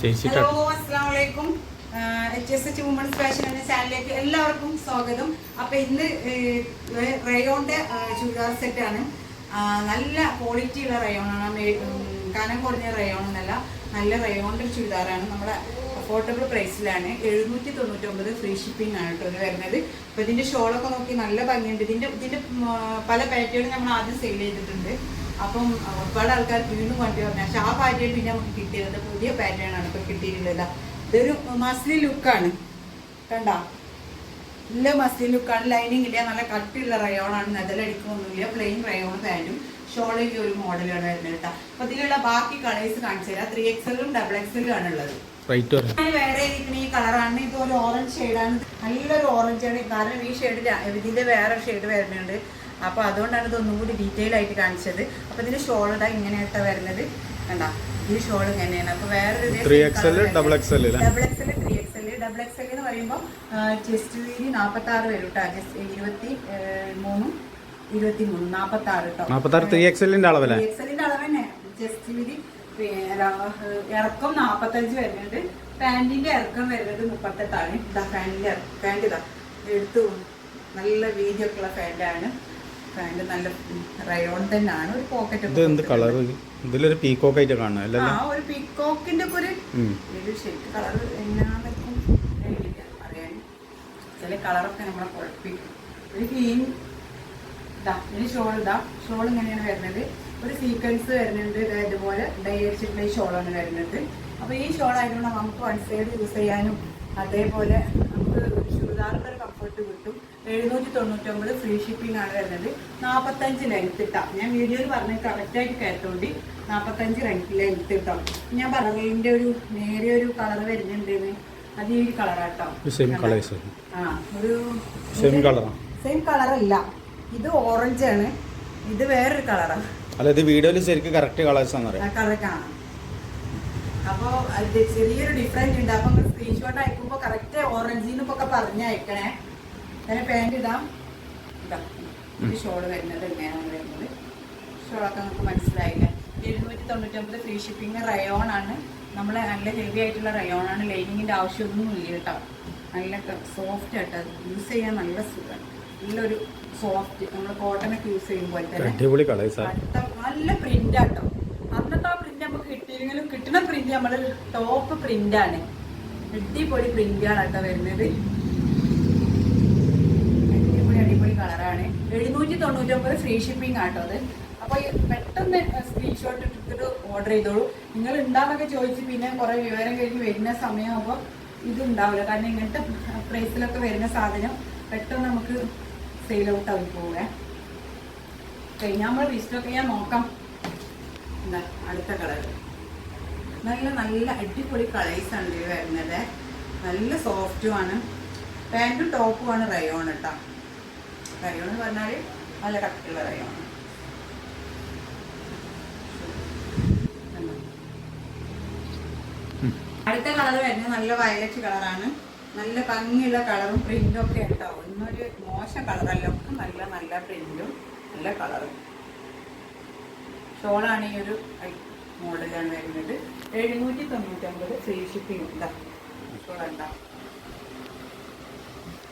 Hello അസ്സാം വലൈക്കും H S H women's fashion എന്ന ചാനലിലേക്ക് എല്ലാവർക്കും സ്വാഗതം. അപ്പൊ ഇന്ന് റയോണിന്റെ ചുരിദാർ സെറ്റ് ആണ്. നല്ല ക്വാളിറ്റി ഉള്ള റയോൺ ആണ് കനം കുറഞ്ഞ റയോൺ എന്നല്ല നല്ല റയോണിന്റെ ചുരിദാറാണ്. നമ്മുടെ അഫോർഡബിൾ പ്രൈസിലാണ് എഴുന്നൂറ്റി തൊണ്ണൂറ്റി ഒമ്പത് ഫ്രീ ഷിപ്പിംഗ് ആണ് കേട്ടോ ഇത് വരുന്നത്. അപ്പൊ ഇതിന്റെ ഷോളൊക്കെ നോക്കി നല്ല ഭംഗിയുണ്ട്. ഇതിന്റെ ഇതിന്റെ പല പാറ്റേണും നമ്മൾ ആദ്യം സെയിൽ ചെയ്തിട്ടുണ്ട്. അപ്പം ഒരുപാട് ആൾക്കാർ വീണ്ടും വണ്ടി പറഞ്ഞു പക്ഷെ ആ പാറ്റേൺ പിന്നെ നമുക്ക് കിട്ടിയത് പുതിയ പാറ്റേൺ ആണ് ഇപ്പൊ കിട്ടിയിട്ടുള്ളത്. ഇതൊരു മസ്ലി ലുക്കാണ്. കണ്ട? നല്ല മസ്ലി ലുക്കാണ്. ലൈനിങ് ഇല്ല. നല്ല കട്ടിയുള്ള റയോണാണ് നെതലടിക്കൊന്നുമില്ല പ്ലെയിൻ റയോൺ പാന്റും ഷോളിന്റെ ഒരു മോഡലാണ് വരുന്നത് കേട്ടോ. അപ്പൊ ഇതിലുള്ള ബാക്കി കളേഴ്സ് കാണിച്ചു തരാം. ത്രീ എക്സലും ഡബിൾ എക്സലും ആണ് ഉള്ളത്. വേറെ ഈ കളറാണ് ഇത് ഒരു ഓറഞ്ച് ഷെയ്ഡാണ് നല്ലൊരു ഓറഞ്ച് ആണ്. കാരണം ഈ ഷെയ്ഡിൽ ഇതിന്റെ വേറെ ഷെയ്ഡ് വരുന്നുണ്ട്. അപ്പൊ അതുകൊണ്ടാണ് ഇതൊന്നും കൂടി ഡീറ്റെയിൽ ആയിട്ട് കാണിച്ചത്. അപ്പോൾ ഇതിന്റെ ഷോൾ ഇതാ ഇങ്ങനെയാട്ടാ വരുന്നത്. കണ്ട? ഈ ഷോൾ ഇങ്ങനെയാണ് അപ്പോൾ വേറൊരു three XL double X L double X L three X L double X L എന്ന് പറയുമ്പോൾ ചെസ്റ്റ് വീതി നാൽപ്പത്തി ആറ് വരും കേട്ടോ ജസ്റ്റ് ഇരുപത്തി മൂന്നും ഇരുപത്തി മൂന്നും. നാൽപ്പത്തി ആറ് കേട്ടോ നാപ്പത്താറ് ത്രീ എക്സ് എക്സലിന്റെ അളവല്ലേ എല്ലിന്റെ അളവ് തന്നെ. ജസ്റ്റ് വീതി ഇറക്കം നാൽപ്പത്തഞ്ച് വരുന്നുണ്ട്. പാന്റിന്റെ ഇറക്കം വരുന്നത് മുപ്പത്തെട്ടാണ്. ഇതാ പാന്റിന്റെ പാന്റ് ഇതാ. എടുത്തു. നല്ല വീതിയൊക്കെ ഉള്ള പാന്റ് നല്ല റയോൺ തന്നെയാണ്. ഒരു പോക്കറ്റ് ഇത് എന്ത് കളർ ഇതിലൊരു പീക്കോക്ക് ആയിട്ട് കാണുന്നത് ആ ഒരു പീക്കോക്കിന്റെ ഒക്കെ ഒരു ഉം. ഒരു ശരിക്കും കളർ അറിയാൻ ചില കളറൊക്കെ നമ്മളെ കുഴപ്പിക്കും. ഒരു ഗ്രീൻ ഇതാ ഇനി ഷോൾ ഇതാ. ഷോൾ ഇങ്ങനെയാണ് വരുന്നത്. ഒരു സീക്വൻസ് വരുന്നുണ്ട്. ഇതുപോലെ ഡൈ അടിച്ചിട്ടുള്ള ഈ ഷോളാണ് വരുന്നത്. അപ്പൊ ഈ ഷോൾ ആയതുകൊണ്ട് നമുക്ക് വൺ സൈഡ് യൂസ് ചെയ്യാനും അതേപോലെ നമുക്ക് ചുരിദാറിന്റെ ഒരു കംഫർട്ട് കിട്ടും. എഴുന്നൂറ്റി തൊണ്ണൂറ്റൊമ്പത് ഫ്രീ ഷിപ്പിംഗ് ആണ് വരുന്നത്. നാൽപ്പത്തഞ്ച് ലെങ്ത് ഇട്ടാം. ഞാൻ വീഡിയോയിൽ പറഞ്ഞ കറക്റ്റ് ആയിട്ട് കേട്ടോണ്ടി. നാൽപ്പത്തഞ്ച് ലെങ്ത് ഇട്ടോ. ഞാൻ പറഞ്ഞതിന്റെ ഒരു നേരിയ ഒരു കളർ വരുന്നുണ്ട് അത് ഈ കളറാട്ടോ ആ ഒരു സെയിം കളറല്ല ഇത് ഓറഞ്ച് ആണ്. ഇത് വേറൊരു കളറാണ് അല്ല ഇത് വീഡിയോയിൽ ശരിക്കും കറക്റ്റ് കളേഴ്സ് ആണ് കളർ ആണ്. അപ്പോൾ ചെറിയൊരു ഡിഫറന്റ് ഉണ്ട്. അപ്പം സ്ക്രീൻഷോട്ട് അയക്കുമ്പോൾ കറക്റ്റ് ഓറഞ്ചിന്നൊക്കെ ഒക്കെ പറഞ്ഞ് അതിന് പാന്റ് ഇടാം. ഇതാ ഈ ഷോൾ വരുന്നത് എങ്ങനെയാണ് വരുന്നത്. ഷോളൊക്കെ നമുക്ക് മനസ്സിലായില്ല? എഴുന്നൂറ്റി തൊണ്ണൂറ്റൊമ്പത് ഫ്രീ ഷിപ്പിംഗ് റയോൺ ആണ്. നമ്മൾ നല്ല ഹെവി ആയിട്ടുള്ള റയോൺ ആണ്. ലൈനിങ്ങിന്റെ ആവശ്യമൊന്നും ഇല്ല കേട്ടോ. നല്ല സോഫ്റ്റ് ആയിട്ട് യൂസ് ചെയ്യാൻ നല്ല സുഖമാണ് നല്ലൊരു സോഫ്റ്റ് നമ്മൾ കോട്ടനൊക്കെ യൂസ് ചെയ്യുമ്പോൾ തന്നെ നല്ല പ്രിന്റ് ആട്ടോ അന്നത്തെ ആ പ്രിന്റ് നമുക്ക് കിട്ടിയില്ലെങ്കിലും കിട്ടുന്ന പ്രിന്റ് നമ്മൾ ടോപ്പ് പ്രിന്റ് ആണ്. അടിപൊളി പ്രിന്റ് ആണ് കേട്ടോ വരുന്നത് അടിപൊളി അടിപൊളി കളറാണ് എഴുന്നൂറ്റി തൊണ്ണൂറ്റൊമ്പത് ഫ്രീ ഷിപ്പിംഗ് ആട്ടോ അത്. അപ്പോൾ പെട്ടെന്ന് സ്ക്രീൻഷോട്ട് എടുത്തിട്ട് ഓർഡർ ചെയ്തോളൂ. നിങ്ങൾ ഉണ്ടാന്നൊക്കെ ചോദിച്ച് പിന്നെ കുറെ വിവരം കഴിഞ്ഞ് വരുന്ന സമയമാകുമ്പോൾ ഇത് ഉണ്ടാവില്ല കാരണം ഇങ്ങനത്തെ പ്രൈസിലൊക്കെ വരുന്ന സാധനം പെട്ടെന്ന് നമുക്ക് സെയിൽ ഔട്ട് ആയി പോവേ. കഴിഞ്ഞ നമ്മൾ റീസ്റ്റോക്ക് ചെയ്യാൻ നോക്കാം. എന്താ അടുത്ത കളർ നല്ല നല്ല അടിപൊളി കളേഴ്സ് ആണ് വരുന്നത്. നല്ല സോഫ്റ്റുമാണ് പാന്റും ടോപ്പുമാണ് റയോൺ കേട്ടോ എന്ന് പറഞ്ഞാൽ നല്ല കട്ടിയുള്ള കറിയാണ് അടുത്ത കളർ വരുന്നത് നല്ല വയലറ്റ് കളറാണ്. നല്ല ഭംഗിയുള്ള കളറും പ്രിന്റും ഒക്കെ ഉണ്ടാവും ഇന്നൊരു മോശം കളറല്ല. ഒക്കെ നല്ല നല്ല പ്രിന്റും നല്ല കളറും. ഷോളാണ് ഈ ഒരു മോഡലാണ് വരുന്നത്. എഴുന്നൂറ്റി തൊണ്ണൂറ്റൊമ്പത് ഫ്രീ ഷിപ്പിംഗ് ഉണ്ടാ ഷോൾ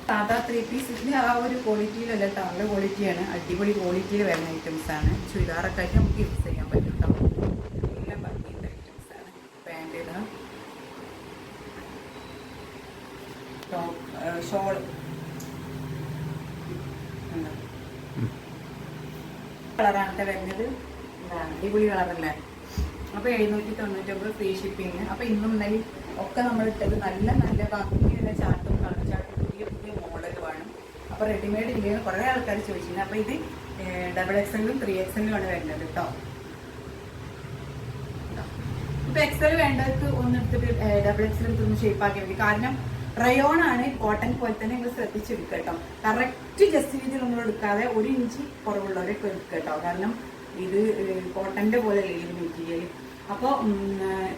സാധാ ത്രീ പീസ് ഇതിൽ ആ ഒരു ക്വാളിറ്റിയിലല്ല കേട്ടോ നല്ല ക്വാളിറ്റിയാണ് അടിപൊളി ക്വാളിറ്റിയിൽ വരുന്ന ഐറ്റംസ് ആണ്. ചുരിദാറൊക്കെ ആയിട്ട് നമുക്ക് യൂസ് ചെയ്യാൻ പറ്റും കേട്ടോ എല്ലാം ഭംഗിയുള്ള ഐറ്റംസ് ആണ്. പാന്റ് ഇതാ ടോപ്പ് ഷോൾ കളറാണ് വരുന്നത്. അടിപൊളി കളറല്ലേ? അപ്പോൾ എഴുന്നൂറ്റി തൊണ്ണൂറ്റൊമ്പത് ഫ്രീ ഷിപ്പിംഗ് അപ്പോൾ ഇന്നും ഇന്നലെ ഒക്കെ നമ്മൾ ഇട്ടത് നല്ല നല്ല ഭംഗിയുള്ള ചാർട്ടും കളർ ചാർട്ടും പുതിയ പുതിയ മോഡലുമാണ് അപ്പോൾ റെഡിമെയ്ഡ് ഇല്ലെങ്കിൽ കുറേ ആൾക്കാർ ചോദിച്ചിരുന്നു അപ്പോൾ ഇത് ഡബിൾ എക്സലും ത്രീ എക്സലും ആണ് വരുന്നത് കേട്ടോ ഇപ്പൊ എക്സൽ വേണ്ടവർക്ക് ഒന്ന് എടുത്തിട്ട് ഡബിൾ എക്സൽ എടുത്തൊന്ന് ഷേപ്പ് ആക്കി മതി. കാരണം റയോൺ ആണ് കോട്ടൺ പോലെ തന്നെ നിങ്ങൾ ശ്രദ്ധിച്ചെടുക്കുക കേട്ടോ കറക്റ്റ് ജസ്റ്റ് രീതിയിൽ നമ്മൾ എടുക്കാതെ ഒരു ഇഞ്ച് കുറവുള്ളവരൊക്കെ എടുക്കുക കേട്ടോ കാരണം ഇത് കോട്ടന്റെ പോലെ അല്ലേ അപ്പോൾ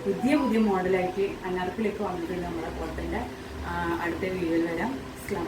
പുതിയ പുതിയ മോഡലായിട്ട് അനാർക്കിലേക്ക് വന്നിട്ടുണ്ട് നമ്മുടെ കോട്ടന്റെ അടുത്ത വീഡിയോയിൽ വരാം. അസ്ലാം